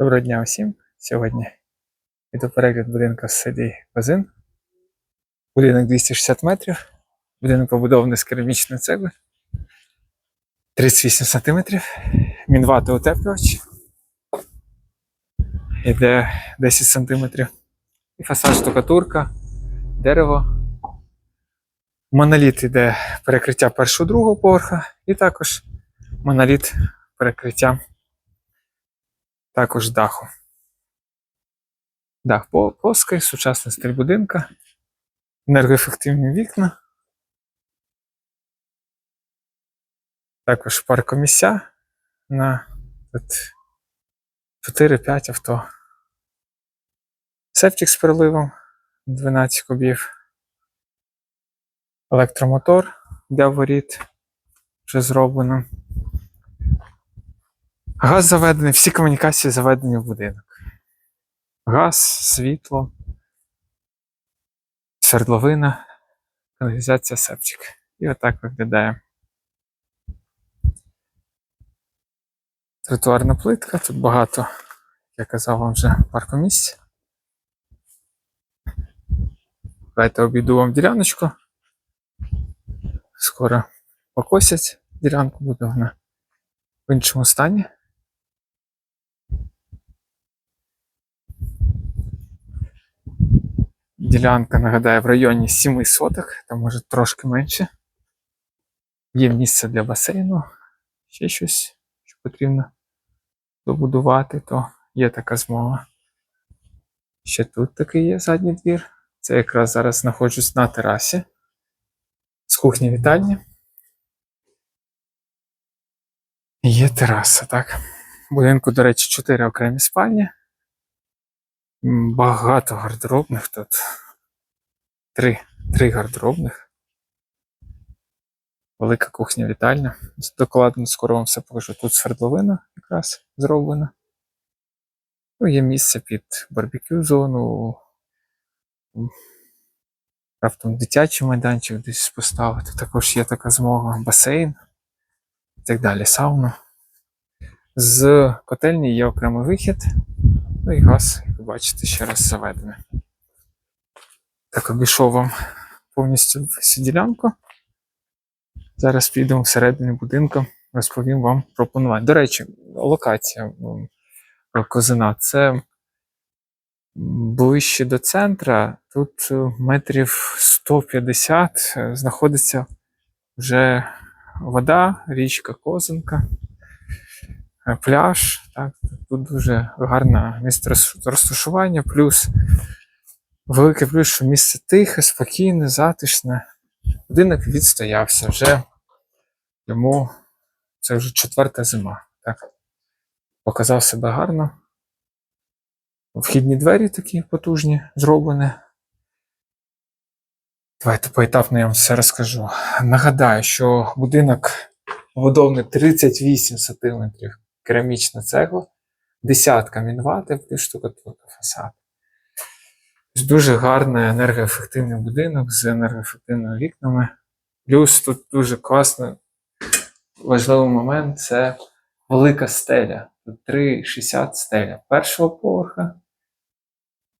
Доброго дня усім. Сьогодні іду перегляд будинку в селі Козин. Будинок 260 метрів. Будинок побудований з керамічної цегли. 38 сантиметрів. Мінвати утеплювач. Іде 10 сантиметрів. І фасад штукатурка, дерево. Моноліт іде перекриття першого другого поверха. І також моноліт перекриття також даху. Дах плоский, сучасний стиль будинка, енергоефективні вікна. Також паркомісця на 4-5 авто. Септик з переливом 12 кубів. Електромотор для воріт вже зроблено. Газ заведений, всі комунікації заведені в будинок. Газ, світло, свердловина, каналізація септик. І отак виглядає. Тротуарна плитка, тут багато, як я казав вам вже, паркомісць. Давайте обійду вам діляночку. Скоро покосять ділянку, буде вона в іншому стані. Ділянка, нагадаю, в районі 7 соток, там може трошки менше. Є місце для басейну, ще щось, що потрібно добудувати, то є така змога. Ще тут такий є задній двір. Це якраз зараз знаходжусь на терасі з кухні вітальні. Є тераса, так. Будинку, до речі, 4 окремі спальні. Багато гардеробних тут. Три, три гардеробних. Велика кухня вітальня. Докладно скоро вам все покажу. Тут свердловина якраз зроблена. Ну, є місце під барбекю зону. Раптом дитячий майданчик десь поставити. Також є така змога. Басейн і так далі. Сауна. З котельні є окремий вихід. Ну і газ, бачите, ще раз заведений. Так, обійшов вам повністю всю ділянку. Зараз підемо всередині будинку, розповім вам про планування. До речі, локація Козина це ближче до центра. Тут е, метрів 150 е, знаходиться вже вода, річка Козинка, пляж. Так, тут дуже гарне місце розташування, плюс велике плюс, що місце тихе, спокійне, затишне. Будинок відстоявся вже йому це вже четверта зима. Так. Показав себе гарно. Вхідні двері такі потужні, зроблені. Давайте поетапно я вам все розкажу. Нагадаю, що будинок побудований 38 см керамічна цегла, десятка мінвати плюс штукатурка фасад. Дуже гарний енергоефективний будинок з енергоефективними вікнами. Плюс тут дуже класний важливий момент це велика стеля. Тут 3,60 стеля першого поверха.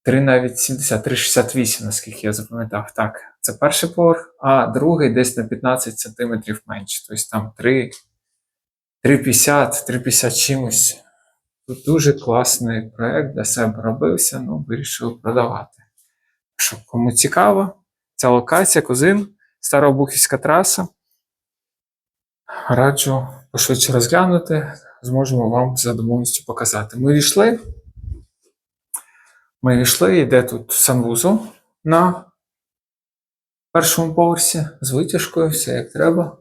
3 навіть 70, 3,68, наскільки я запам'ятав. Так, це перший поверх, а другий десь на 15 см менше. Тобто там 3, 3,50, 3,50 чимось. Тут дуже класний проєкт для себе робився, ну, вирішив продавати. Що кому цікаво, ця локація, Козин, Старобухівська траса. Раджу пошвидше розглянути, зможемо вам за домовленістю показати. Ми війшли. Ми війшли, йде тут санвузол на першому поверсі з витяжкою, все як треба.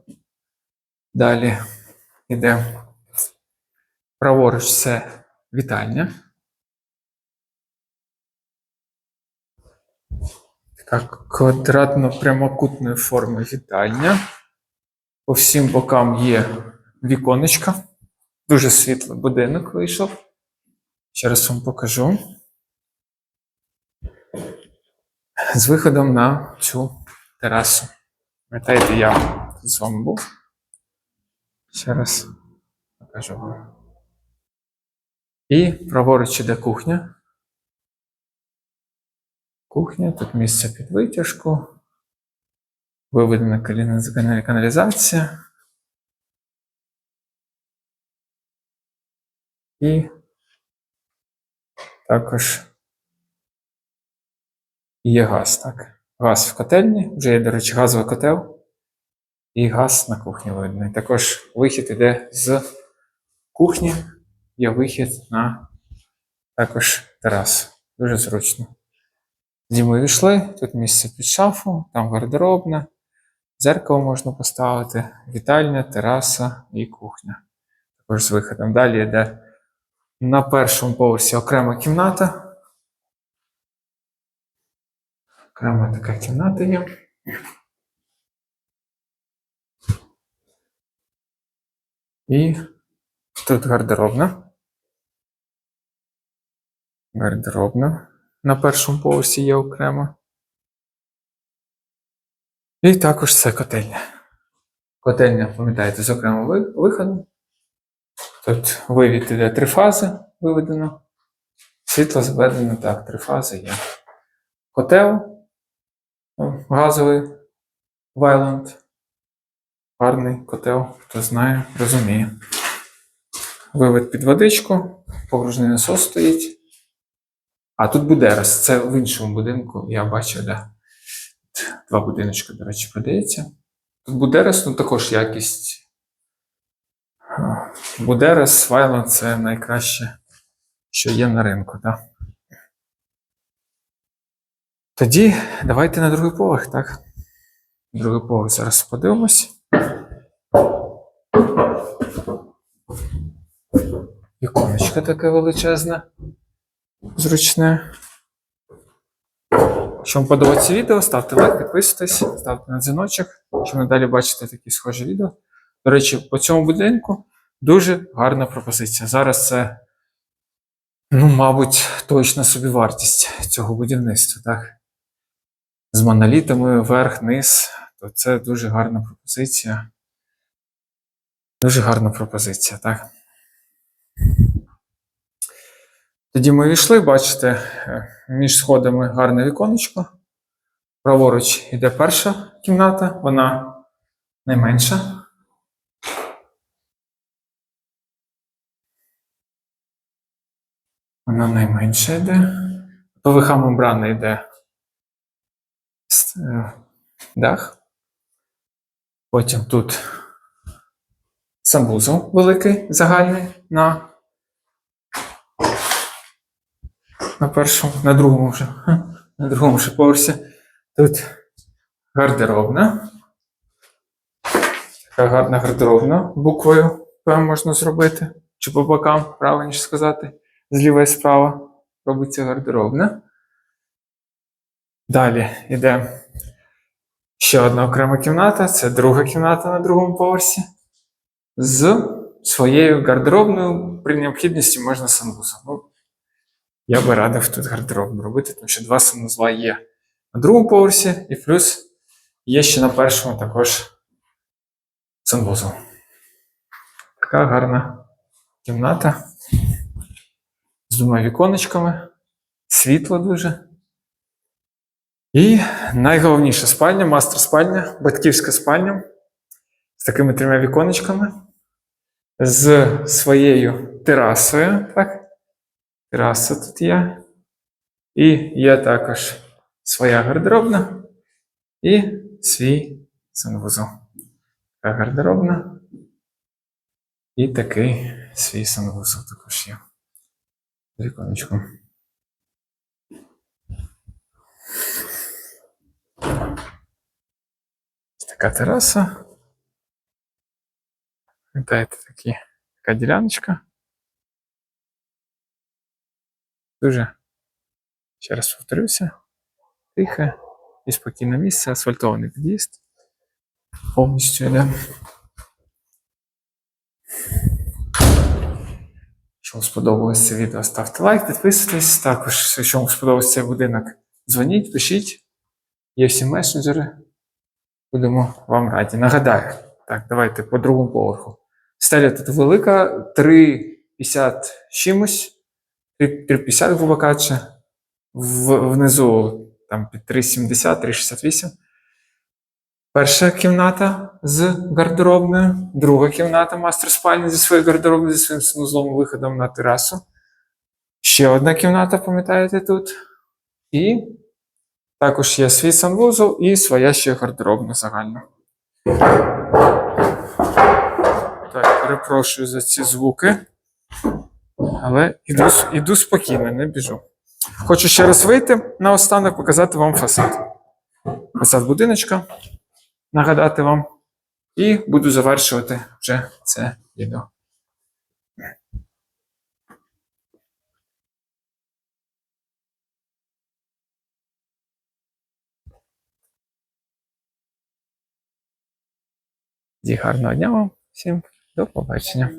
Далі йде праворуч це вітальня. Така квадратно-прямокутної форми вітальня. По всім бокам є віконечка. Дуже світлий будинок вийшов. Ще раз вам покажу. З виходом на цю терасу. Пам'ятаєте, я з вами був. Ще раз покажу вам. І праворуч іде кухня. Кухня, тут місце під витяжку. Виведена каналізація. І також є газ, так. Газ в котельні, вже є, до речі, газовий котел. І газ на кухні видно. І також вихід іде з кухні, є вихід на також терасу. Дуже зручно. Зимою йшли, тут місце під шафу, там гардеробна, дзеркало можна поставити, вітальня, тераса і кухня. Також з виходом. Далі йде на першому поверсі окрема кімната. Окрема така кімната є. І тут гардеробна. Гардеробна. На першому поверсі є окремо. І також це котельня. Котельня, пам'ятаєте, з окремим виходом. Тут вивід іде три фази виведено. Світло зведено, так, три фази є. Котел газовий Вайланд. Гарний котел, хто знає, розуміє. Вивід під водичку, погружний насос стоїть. А тут Будерас, це в іншому будинку, я бачив, де два будиночки, до речі, продається. Тут Будерас, ну також якість. А, Будерас, Вайланд це найкраще, що є на ринку, так? Тоді давайте на другий поверх, так? Другий поверх зараз подивимось. Віконечко таке величезне, зручне. Якщо вам подобається відео, ставте лайк, підписуйтесь, ставте на дзвіночок, щоб надалі бачити такі схожі відео. До речі, по цьому будинку дуже гарна пропозиція. Зараз це, ну, мабуть, точна собівартість цього будівництва, так? З монолітами вверх-низ, то це дуже гарна пропозиція. Дуже гарна пропозиція, так? Тоді ми війшли, бачите, е, між сходами гарне віконечко. Праворуч іде перша кімната, вона найменша. Вона найменша йде. Поверха мембрана йде е, дах. Потім тут санвузол великий, загальний на на першому, на другому вже, на другому ще поверсі. Тут гардеробна. Така гарна гардеробна буквою П можна зробити. Чи по бокам, правильніше сказати. Зліва і справа робиться гардеробна. Далі йде ще одна окрема кімната. Це друга кімната на другому поверсі. З своєю гардеробною при необхідності можна санвузол. Ну, я би радив тут гардеробну робити, тому що два санузла є на другому поверсі, і плюс є ще на першому також санвузол. Така гарна кімната з двома віконечками, світло дуже. І найголовніша спальня, мастер спальня, батьківська спальня з такими трьома віконечками, з своєю терасою. Так? Тераса тут є. І є також своя гардеробна і свій санвузол. Така гардеробна. І такий свій санвузол також є. Ось Така тераса. Пам'ятаєте, такі, така діляночка. Дуже, ще раз повторюся, тихе і спокійне місце, асфальтований під'їзд. Повністю йде. Якщо вам сподобалось це відео, ставте лайк, підписуйтесь. Також, якщо вам сподобався цей будинок, дзвоніть, пишіть. Є всі месенджери. Будемо вам раді. Нагадаю, так, давайте по другому поверху. Стеля тут велика, 3,50 чимось. 350 грубо кажучи. Внизу там під 370, 368. Перша кімната з гардеробною, друга кімната мастер спальні зі своєю гардеробною, зі своїм санузлом виходом на терасу. Ще одна кімната, пам'ятаєте, тут. І також є свій санвузол і своя ще гардеробна загальна. Перепрошую за ці звуки. Але іду, іду спокійно, не біжу. Хочу ще раз вийти наостанок показати вам фасад. Фасад будиночка, нагадати вам. І буду завершувати вже це відео. Тоді гарного дня вам всім. До побачення.